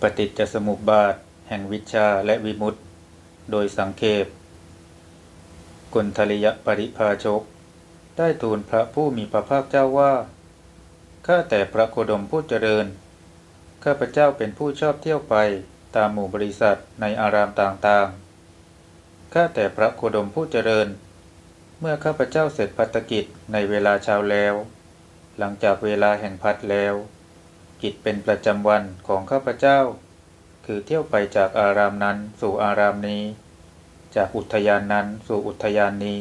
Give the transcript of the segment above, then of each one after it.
ปฏิจจสมุปบาท แห่งวิชาและวิมุตติ โดยสังเขปกุณทริยปริภาชก ได้ทูลพระผู้มีพระภาคเจ้าว่า ข้าแต่พระโคดมผู้เจริญ ข้าพเจ้าเป็นผู้ชอบเที่ยวไปตามหมู่บริษัทในอารามต่างๆ ข้าแต่พระโคดมผู้เจริญ เมื่อข้าพเจ้าเสร็จพัฒกิจในเวลาเช้าแล้ว หลังจากเวลาแห่งพัดแล้ว กิจเป็นประจำวันของข้าพเจ้า คือเที่ยวไปจากอารามนั้นสู่อารามนี้ จากอุทยานนั้นสู่อุทยานนี้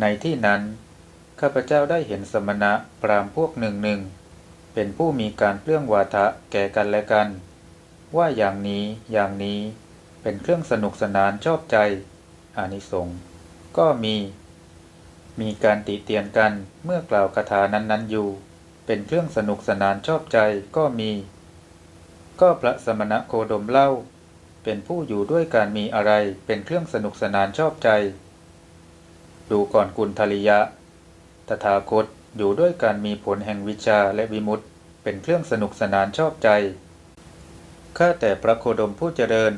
ในที่นั้น ข้าพเจ้าได้เห็นสมณะพรามพวกหนึ่งหนึ่งเป็นผู้มีการเปลื้องวาทะแก่กันและกัน ว่าอย่างนี้อย่างนี้เป็นเครื่องสนุกสนานชอบใจ อานิสงส์ก็มี มีการติเตียนกันเมื่อกล่าวคาถานั้นๆอยู่ เป็นเครื่องสนุกสนานชอบใจก็มี ก็พระสมณะโคดมเล่า เป็นผู้อยู่ด้วยการมีอะไรเป็นเครื่องสนุกสนานชอบใจ ดูก่อนกุลทริยะ ตถาคตอยู่ด้วยการมีผลแห่งวิชาและวิมุตติเป็นเครื่องสนุกสนานชอบใจ ข้าแต่พระโคดมผู้เจริญ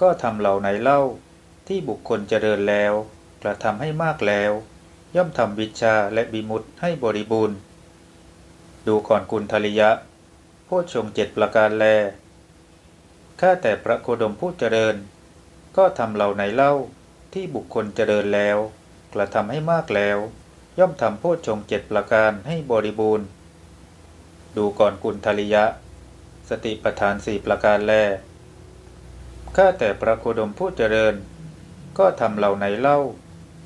ก็ทำเหล่าไหนเล่า ที่บุคคลเจริญแล้ว กระทำให้มากแล้ว ย่อมทำวิชาและวิมุตติให้บริบูรณ์ ดูก่อนกุลทริยะโพชงเจ็ดประการแล ข้าแต่พระโคดมผู้เจริญ ก็ทำเหล่าไหนเล่าที่บุคคลเจริญแล้ว กระทำให้มากแล้ว ย่อมทำโพชงเจ็ดประการให้บริบูรณ์ ดูก่อนกุลทริยะ สติปัฏฐานสี่ประการแล ข้าแต่พระโคดมผู้เจริญ ก็ทำเหล่าไหนเล่า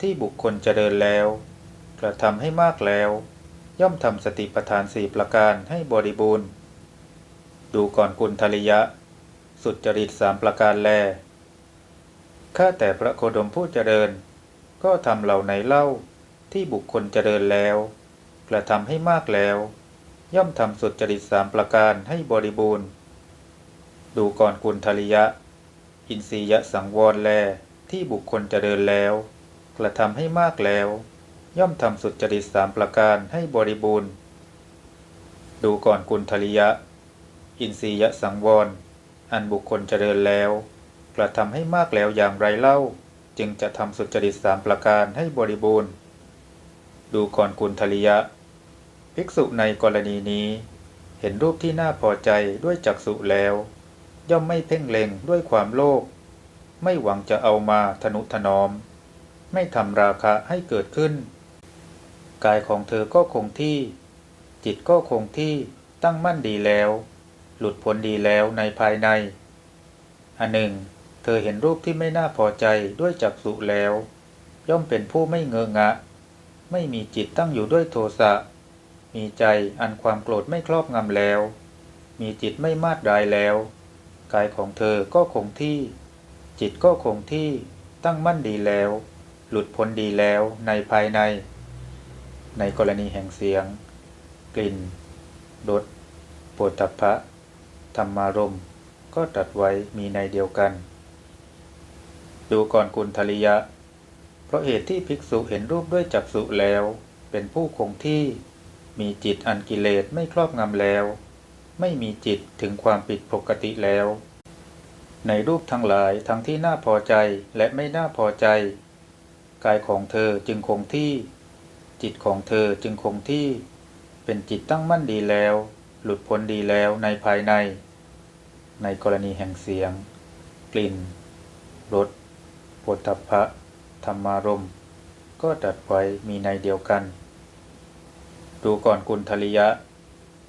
ที่บุคคลเจริญแล้ว กระทำให้มากแล้ว ย่อมทำสติปัฏฐานสี่ประการให้บริบูรณ์ ดูก่อนกุลทริยะ สุดจริตสามประการแล ข้าแต่พระโคดมผู้เจริญ ก็ทำเหล่าไหนเล่าที่บุคคลเจริญแล้ว กระทำให้มากแล้ว ย่อมทำสุดจริตสามประการให้บริบูรณ์ ดูก่อนกุลทริยะ อินทรียสังวรแลที่บุคคลเจริญแล้ว กระทำให้มากแล้ว ย่อมทำสุจริตสามประการให้บริบูรณ์ ดูก่อนกุลทริยะ อินทรียสังวร อันบุคคลเจริญแล้ว กระทำให้มากแล้วอย่างไรเล่า จึงจะทำสุจริตสามประการให้บริบูรณ์ ดูก่อนกุลทริยะ ภิกษุในกรณีนี้ เห็นรูปที่น่าพอใจด้วยจักษุแล้ว ย่อมไม่เพ่งเล็งด้วยความโลภไม่หวังจะเอามาทนุถนอม ไม่ทำราคะให้เกิดขึ้น กายของเธอก็คงที่ จิตก็คงที่ตั้งมั่นดีแล้ว หลุดพ้นดีแล้วในภายใน อันหนึ่ง เธอเห็นรูปที่ไม่น่าพอใจด้วยจักษุแล้ว ย่อมเป็นผู้ไม่เงอะงะ ไม่มีจิตตั้งอยู่ด้วยโทสะ มีใจอันความโกรธไม่ครอบงำแล้ว มีจิตไม่มาดรายแล้ว กายของเธอก็คงที่ จิตก็คงที่ตั้งมั่นดีแล้ว หลุดพ้นดีแล้วในภายใน ในกรณีแห่งเสียง กลิ่นรสโผฏฐัพพะธรรมารมก็ตัดไว้มีในเดียวกัน ดูก่อนกุลทริยะ เพราะเหตุที่ภิกษุเห็นรูปด้วยจักษุแล้ว เป็นผู้คงที่มีจิตอันกิเลสไม่ครอบงำแล้ว ไม่มีจิตถึงความผิดปกติแล้ว ในรูปทั้งหลายทั้งที่น่าพอใจและไม่น่าพอใจ กายของเธอจึงคงที่ จิตของเธอจึงคงที่ เป็นจิตตั้งมั่นดีแล้ว หลุดพ้นดีแล้วในภายใน ในกรณีแห่งเสียง กลิ่นรสโผฏฐัพพะธรรมารมก็ตรัดไว้มีในเดียวกัน ดูก่อนกุลทริยะ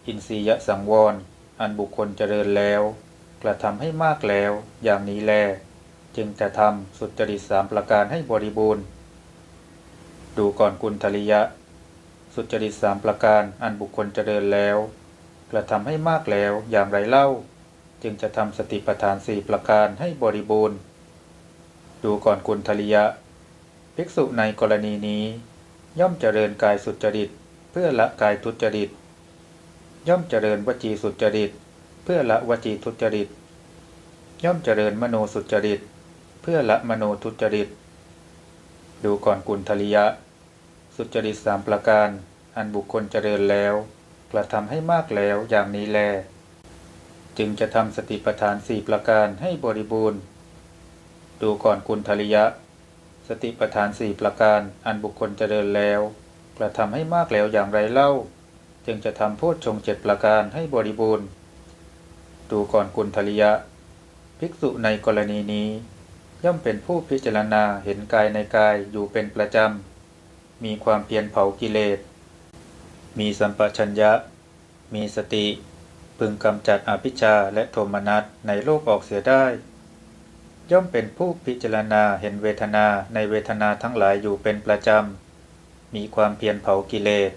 อินทรียสังวร อันบุคคลเจริญแล้ว กระทำให้มากแล้ว อย่างนี้แล จึงจะทำสุจริตสามประการให้บริบูรณ์ ดูก่อนกุลทริยะ สุจริตสามประการอันบุคคลเจริญแล้ว กระทำให้มากแล้วอย่างไรเล่า จึงจะทำสติปัฏฐานสี่ประการให้บริบูรณ์ ดูก่อนกุลทริยะ ภิกษุในกรณีนี้ ย่อมเจริญกายสุจริต เพื่อละกายทุจริต ย่อมเจริญวจีสุจริต เพื่อละวจีทุจริต ย่อมเจริญมโนสุจริต เพื่อละมโนทุจริต ดูก่อนกุลทริยะ สุจริตสามประการ อันบุคคลเจริญแล้วกระทำให้มากแล้วอย่างนี้แล จึงจะทำสติปัฏฐานสี่ประการให้บริบูรณ์ ดูก่อนกุณทริยะ สติปัฏฐานสี่ประการ อันบุคคลเจริญแล้วกระทำให้มากแล้วอย่างไรเล่า จึงจะทำโพชฌงเจ็ดประการให้บริบูรณ์ ดูก่อนกุณทริยะ ภิกษุในกรณีนี้ ย่อมเป็นผู้พิจารณาเห็นกายในกายอยู่เป็นประจำ มีความเพียรเผากิเลส มีสัมปชัญญะ มีสติ พึงกำจัดอภิชาและโทมนัสในโลกออกเสียได้ ย่อมเป็นผู้พิจารณาเห็นเวทนาในเวทนาทั้งหลายอยู่เป็นประจำ มีความเพียรเผากิเลส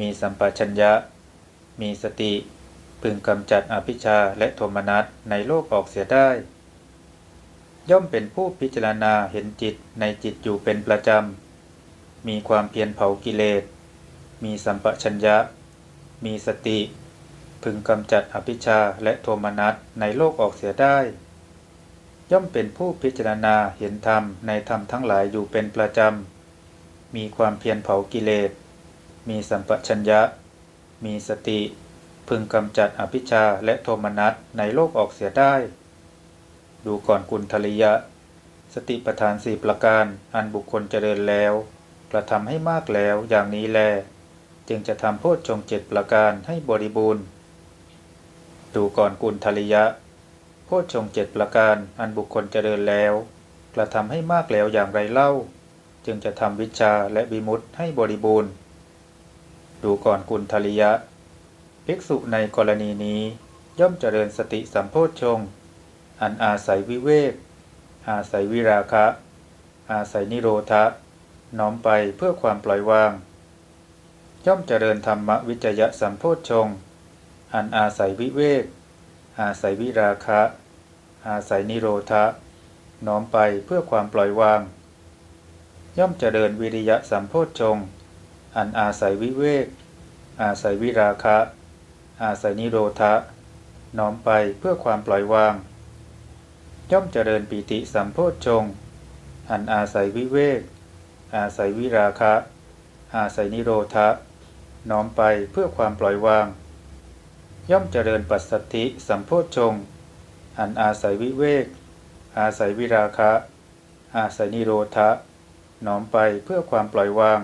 มีสัมปชัญญะ มีสติ พึงกำจัดอภิชาและโทมนัสในโลกออกเสียได้ ย่อมเป็นผู้พิจารณาเห็นจิตในจิตอยู่เป็นประจำ มีความเพียรเผากิเลส มีสัมปชัญญะ มีสติ พึงกำจัดอภิชาและโทมนัสในโลกออกเสียได้ ย่อมเป็นผู้พิจารณาเห็นธรรมในธรรมทั้งหลายอยู่เป็นประจำ มีความเพียรเผากิเลส มีสัมปชัญญะ มีสติ พึงกำจัดอภิชาและโทมนัสในโลกออกเสียได้ ดูก่อนกุณทริยะ สติปัฏฐานสี่ประการ อันบุคคลเจริญแล้ว กระทำให้มากแล้วอย่างนี้แล จึงจะทำโพชฌงเจ็ดประการให้บริบูรณ์ ดูก่อนกุณทริยะ โพชฌงเจ็ดประการ อันบุคคลเจริญแล้ว กระทำให้มากแล้วอย่างไรเล่า จึงจะทำวิชาและวิมุตให้บริบูรณ์ ดูก่อนกุณทริยะ ภิกษุในกรณีนี้ย่อมเจริญสติสัมโพชฌงค์ อันอาศัยวิเวก อาศัยวิราคะ อาศัยนิโรธะน้อมไปเพื่อความปล่อยวาง ย่อมเจริญธรรมวิจยะสัมโพชฌงอันอาศัยวิเวก อาศัยวิราคะ อาศัยนิโรธะน้อมไปเพื่อความปล่อยวาง ย่อมเจริญวิริยะสัมโพชฌงอันอาศัยวิเวก อาศัยวิราคะ อาศัยนิโรธะน้อมไปเพื่อความปล่อยวาง ย่อมเจริญปีติสัมโพชฌงค์อันอาศัยวิเวก อาศัยวิราคะ อาศัยนิโรธะ น้อมไปเพื่อความปล่อยวาง ย่อมเจริญปัสสัทธิสัมโพชฌงค์อันอาศัยวิเวก อาศัยวิราคะ อาศัยนิโรธะ น้อมไปเพื่อความปล่อยวาง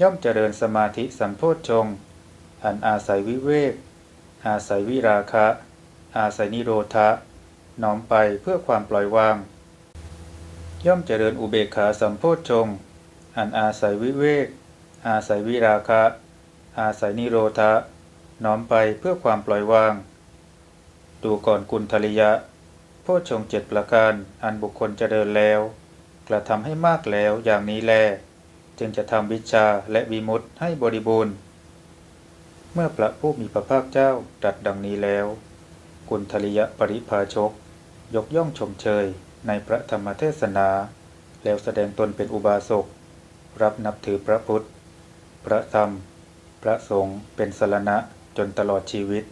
ย่อมเจริญสมาธิสัมโพชฌงค์อันอาศัยวิเวก อาศัยวิราคะ อาศัยนิโรธะ น้อมไปเพื่อความปล่อยวาง ย่อมเจริญอุเบกขาสัมโพชฌงอันอาศัยวิเวก อาศัยวิราคะ อาศัยนิโรธะ น้อมไปเพื่อความปล่อยวาง ดูก่อนกุณทริยะ โพชฌงเจ็ดประการอันบุคคลเจริญแล้ว กระทำให้มากแล้วอย่างนี้แล จึงจะทำวิชาและวิมุตให้บริบูรณ์ เมื่อพระผู้มีพระภาคเจ้าตรัสดังนี้แล้ว กุณทริยะปริภาชก ยกย่องชมเชยในพระธรรมเทศนา แล้วแสดงตนเป็นอุบาสก รับนับถือพระพุทธ พระธรรม พระสงฆ์เป็นสรณะจนตลอดชีวิต